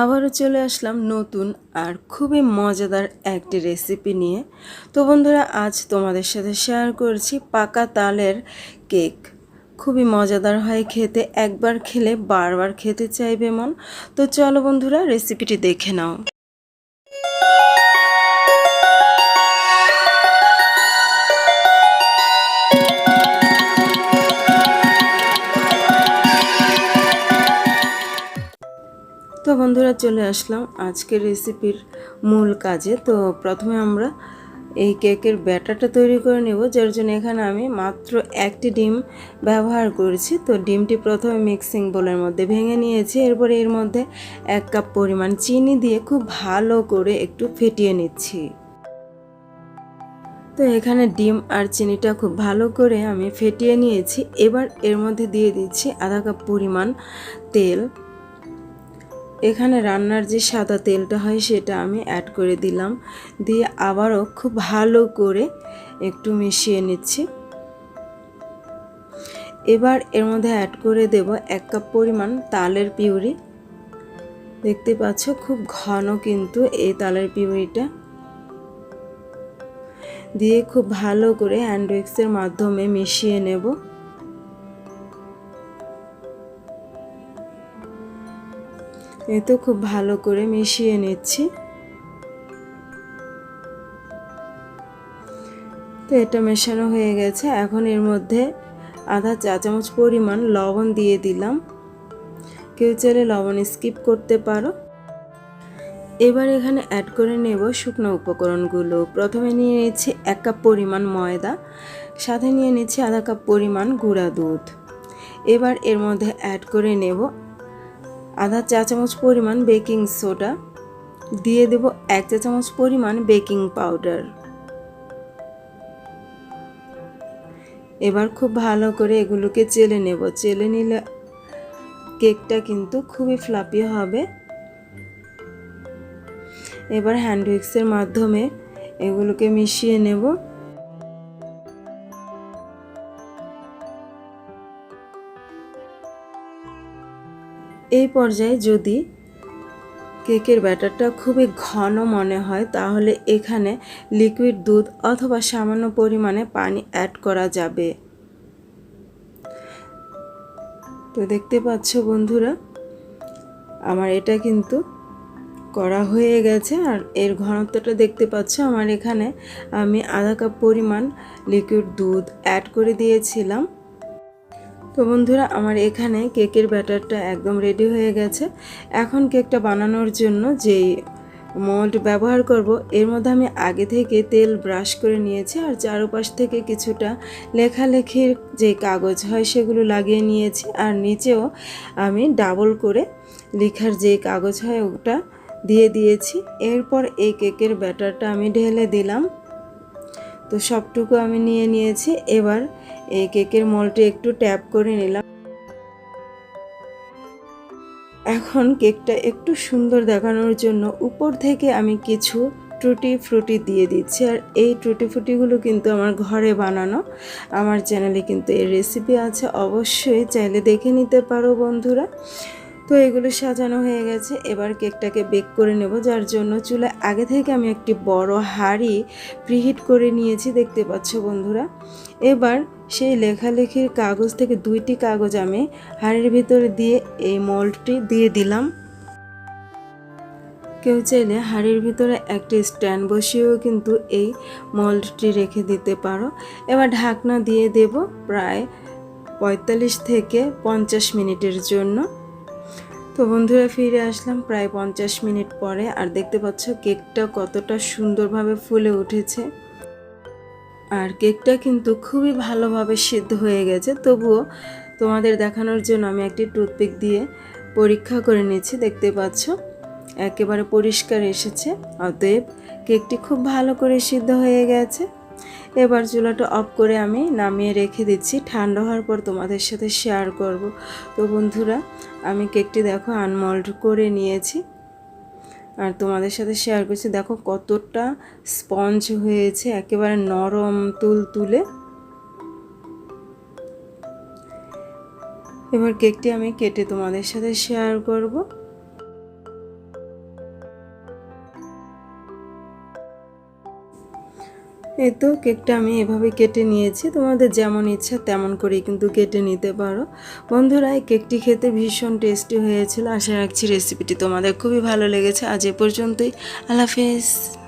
আবারও চলে আসলাম নতুন আর খুবই মজাদার একটি রেসিপি নিয়ে। তো বন্ধুরা, আজ তোমাদের সাথে শেয়ার করছি পাকা তালের কেক খুবই মজাদার হয় খেতে, একবার খেলে বারবার খেতে চাইবে মন। তো চলো বন্ধুরা রেসিপিটি দেখে নাও। বন্ধুরা চলে আসলাম আজকের রেসিপির মূল কাজে। তো প্রথমে আমরা এই কেকের ব্যাটারটা তৈরি করে নেব, যার জন্য এখানে আমি মাত্র একটি ডিম ব্যবহার করেছি। তো ডিমটি প্রথমে মিক্সিং বোলের মধ্যে ভেঙে নিয়েছি, এরপরে এর মধ্যে এক কাপ পরিমাণ চিনি দিয়ে খুব ভালো করে একটু ফেটিয়ে নিচ্ছি। তো এখানে ডিম আর চিনিটা খুব ভালো করে আমি ফেটিয়ে নিয়েছি। এবার এর মধ্যে দিয়ে দিচ্ছি আধা কাপ পরিমাণ তেল। এখানে রান্নার যে সাদা তেলটা হয় সেটা আমি অ্যাড করে দিলাম। দিয়ে আবারও খুব ভালো করে একটু মিশিয়ে নিচ্ছি। এবার এর মধ্যে অ্যাড করে দেব এক কাপ পরিমাণ তালের পিউরি। দেখতে পাচ্ছ খুব ঘন কিন্তু এই তালের পিউরিটা। দিয়ে খুব ভালো করে হ্যান্ড উইক্সের মাধ্যমে মিশিয়ে নেব। এই তো খুব ভালো করে মিশিয়ে নিচ্ছি। তো এটা মেশানো হয়ে গেছে। এখন এর মধ্যে আধা চা চামচ পরিমাণ লবণ দিয়ে দিলাম। কেউ চাইলে লবণ স্কিপ করতে পারো। এবার এখানে অ্যাড করে নেব শুকনো উপকরণগুলো। প্রথমে নিয়ে নিচ্ছি এক কাপ পরিমাণ ময়দা, সাথে নিয়ে নিচ্ছি আধা কাপ পরিমাণ গুঁড়া দুধ। এবার এর মধ্যে অ্যাড করে নেব আধা চা চামচ পরিমাণ বেকিং সোডা। দিয়ে দেব এক চা চামচ পরিমাণ বেকিং পাউডার। এবার খুব ভালো করে এগুলোকে চেলে নেব। চেলে নিলে কেকটা কিন্তু খুবই ফ্লাপি হবে। এবার হ্যান্ড উইক্সের মাধ্যমে এগুলোকে মিশিয়ে নেব। এই পর্যায়ে যদি কেকের ব্যাটারটা খুবই ঘন মনে হয়, তাহলে এখানে লিকুইড দুধ অথবা সামান্য পরিমাণে পানি অ্যাড করা যাবে। তো দেখতে পাচ্ছ বন্ধুরা, আমার এটা কিন্তু করা হয়ে গেছে আর এর ঘনত্বটা দেখতে পাচ্ছ। আমার এখানে আমি আধা কাপ পরিমাণ লিকুইড দুধ অ্যাড করে দিয়েছিলাম। তো বন্ধুরা, আমার এখানে কেকের ব্যাটারটা একদম রেডি হয়ে গেছে। এখন কেকটা বানানোর জন্য যেই মোল্ড ব্যবহার করব, এর মধ্যে আমি আগে থেকে তেল ব্রাশ করে নিয়েছি আর চারপাশ থেকে কিছুটা লেখালেখির যে কাগজ হয় সেগুলো লাগিয়ে নিয়েছি আর নিচেও আমি ডাবল করে লেখার যে কাগজ হয় ওটা দিয়ে দিয়েছি। এরপর এই কেকের ব্যাটারটা আমি ঢেলে দিলাম। তো সবটুকু আমি নিয়ে নিয়েছি। এবার এই কেকের মলটি একটু ট্যাপ করে নিলাম। এখন কেকটা একটু সুন্দর দেখানোর জন্য উপর থেকে আমি কিছু ট্রুটি ফ্রুটি দিয়ে দিচ্ছি। আর এই ট্রুটি ফ্রুটিগুলো কিন্তু আমার ঘরে বানানো। আমার চ্যানেলে কিন্তু এই রেসিপি আছে। অবশ্যই চাইলে দেখে নিতে পারো বন্ধুরা। তো এগুলো সাজানো হয়ে গেছে। এবার কেকটাকে বেক করে নেব, যার জন্য চুলে আগে থেকে আমি একটি বড় হাঁড়ি প্রিহিট করে নিয়েছি, দেখতে পাচ্ছ বন্ধুরা। এবার সেই লেখালেখির কাগজ থেকে দুইটি কাগজ আমি হাঁড়ির ভিতরে দিয়ে এই মল্টটি দিয়ে দিলাম। কেউ চাইলে হাঁড়ির ভিতরে একটি স্ট্যান্ড বসিয়েও কিন্তু এই মল্টটি রেখে দিতে পারো। এবার ঢাকনা দিয়ে দেব প্রায় পঁয়তাল্লিশ থেকে পঞ্চাশ মিনিটের জন্য। তো বন্ধুরা ফিরে আসলাম প্রায় পঞ্চাশ মিনিট পরে আর দেখতে পাচ্ছ কেকটা কতটা সুন্দরভাবে ফুলে উঠেছে। আর কেকটা কিন্তু খুবই ভালোভাবে সিদ্ধ হয়ে গেছে। তবুও তোমাদের দেখানোর জন্য আমি একটি টুথপিক দিয়ে পরীক্ষা করে নিয়েছি। দেখতে পাচ্ছ একেবারে পরিষ্কার এসেছে। অতএব কেকটি খুব ভালো করে সিদ্ধ হয়ে গেছে। এবার চুলাটা অফ করে আমি নামিয়ে রেখে দিচ্ছি। ঠান্ডা হওয়ার পর তোমাদের সাথে শেয়ার করব। তো বন্ধুরা, আমি কেকটি দেখো আনমল্ড করে নিয়েছি। আর তোমাদের সাথে শেয়ার করছি, দেখো কতটা স্পঞ্জ হয়েছে, একেবারে নরম তুল তুলে। এবার কেকটি আমি কেটে তোমাদের সাথে শেয়ার করব। এই তো কেকটা আমি এভাবে কেটে নিয়েছি। তোমাদের যেমন ইচ্ছা তেমন করেই কিন্তু কেটে নিতে পারো। বন্ধুরা, এই কেকটি খেতে ভীষণ টেস্টি হয়েছিল। আশা রাখছি রেসিপিটি তোমাদের খুবই ভালো লেগেছে। আজ এ পর্যন্তই। আল্লাহ হাফেজ।